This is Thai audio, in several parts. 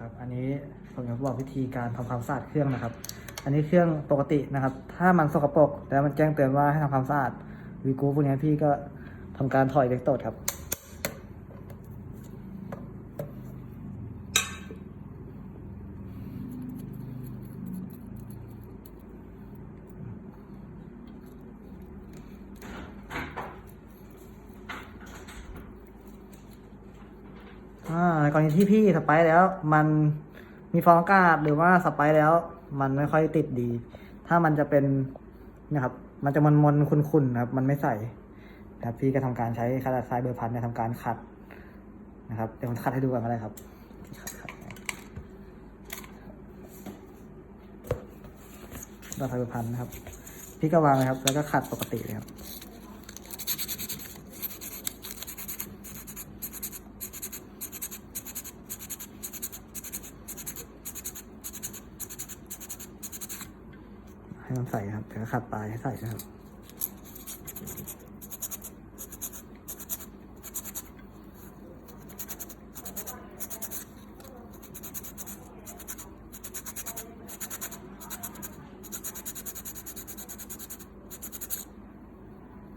ครับอันนี้ผมจะบอกวิธีการทำความสะอาดเครื่องนะครับ อันนี้เครื่องปกตินะครับ ถ้ามันสกปรกแล้วมันแจ้งเตือนว่าให้ทำความสะอาดวีกูพวกนี้พี่ก็ทำการถอยเล็กตดครับ กรณีที่พี่สไปแล้ว มันมีฟองอากาศหรือว่าสไปแล้ว มันไม่ค่อยติดดี ถ้ามันจะเป็นเนะครับ มันจะมันมนคุนๆนครับ มันไม่ใส่นะครับพี่ก็ทำการใช้กระดารายเบอร์พันเนี่ยทำการขัดนะครับเดี๋ยวผมขัดให้ดูก่อนก็ได้ครับขัดขัดกราษทรายเบอร์พันนะครับ พี่ก็วางเลยครับ แล้วก็ขัดปกติเลยครับ ให้มันใส่ครับแต่ก็ขัดปลายให้ใส่นะครับ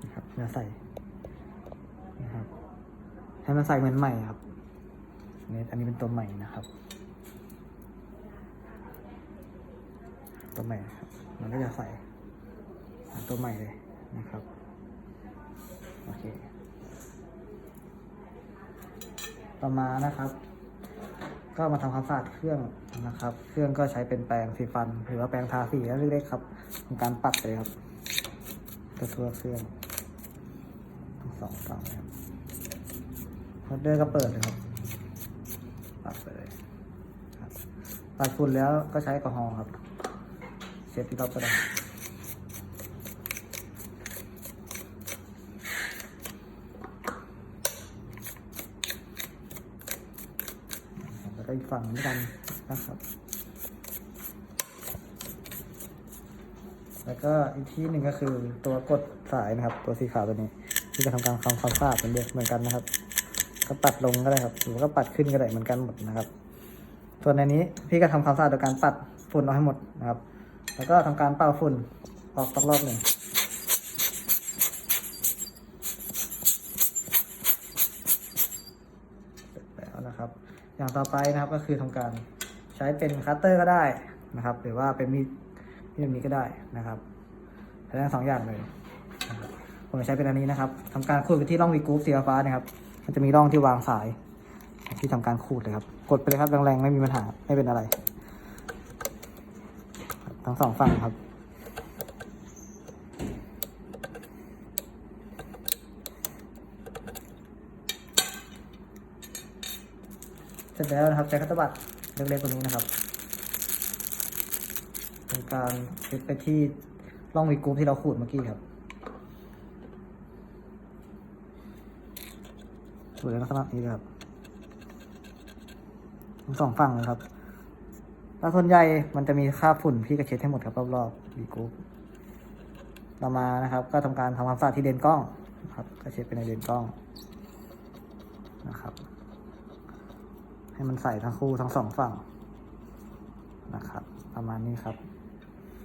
นะครับจะใส่นะครับ ให้มันใส่เหมือนใหม่ครับอันนี้อันนี้เป็นตัวใหม่นะครับ ตัวใหม่ครับ มันก็จะใส่ตัวใหม่เลยนะครับ โอเค ต่อมานะครับ ก็มาทำความสะอาดเครื่องนะครับ เครื่องก็ใช้เป็นแปรงสีฟัน หรือว่าแปรงทาสีเล็กๆครับทำการปัดเลยครับทั่วเครื่องทั้งสองฝั่งนะครับโฮลเดอร์ก็เปิดเลยครับปัดไปเลยปัดฝุ่นแล้วก็ใช้แอลกอฮอล์ครับ เช็ดที่รอบกระดาษแล้วก็อีกฝั่งเหมือนกันนะครับ แล้วก็อีกที่หนึ่งก็คือตัวกดสายนะครับ ตัวสีขาวตัวนี้ ที่จะทำการทำความสะอาดเหมือนเดิมเหมือนกันนะครับ ก็ปัดลงก็ได้ครับ หรือว่าก็ปัดขึ้นก็ได้เหมือนกันหมดนะครับ ส่วนในนี้พี่ก็ทำความสะอาดโดยการปัดฝุ่นออกให้หมดนะครับ แล้วก็ทำการเป่าฝุ่นออกสักรอบหนึ่งเสร็จแล้วนะครับ อย่างต่อไปนะครับก็คือทำการใช้เป็นคัตเตอร์ก็ได้นะครับ หรือว่าเป็นมีดที่แบบนี้ก็ได้นะครับใช้ทั้งสองอย่างเลยผมใช้เป็นอันนี้นะครับทำการขูดไปที่ร่องวีกรุ๊ปสีฟ้านะครับ มันจะมีร่องที่วางสาย ที่ทำการขูดเลยครับ กดไปเลยครับแรงๆไม่มีปัญหาไม่เป็นอะไร ทั้งสองฝั่งครับ เสร็จแล้วนะครับใช้คัตเตอร์บัตเล็กๆตัวนี้นะครับเป็นการเช็ดไปที่ร่องวีกรุ๊ปที่เราขูดเมื่อกี้ครับขูดในลักษณะนี้เลยครับทั้งสองฝั่งเลยครับ แล้วส่วนใหญ่มันจะมีค่าฝุ่นพี่ก็เช็ดให้หมดครับรอบๆบีกูต่อมานะครับ ก็ทำการทำความสะอาดที่เลนกล้องนะครับก็เช็ดไปในเลนกล้องนะครับ ให้มันใส่ทั้งคู่ทั้งสองฝั่งนะครับ ประมาณนี้ครับ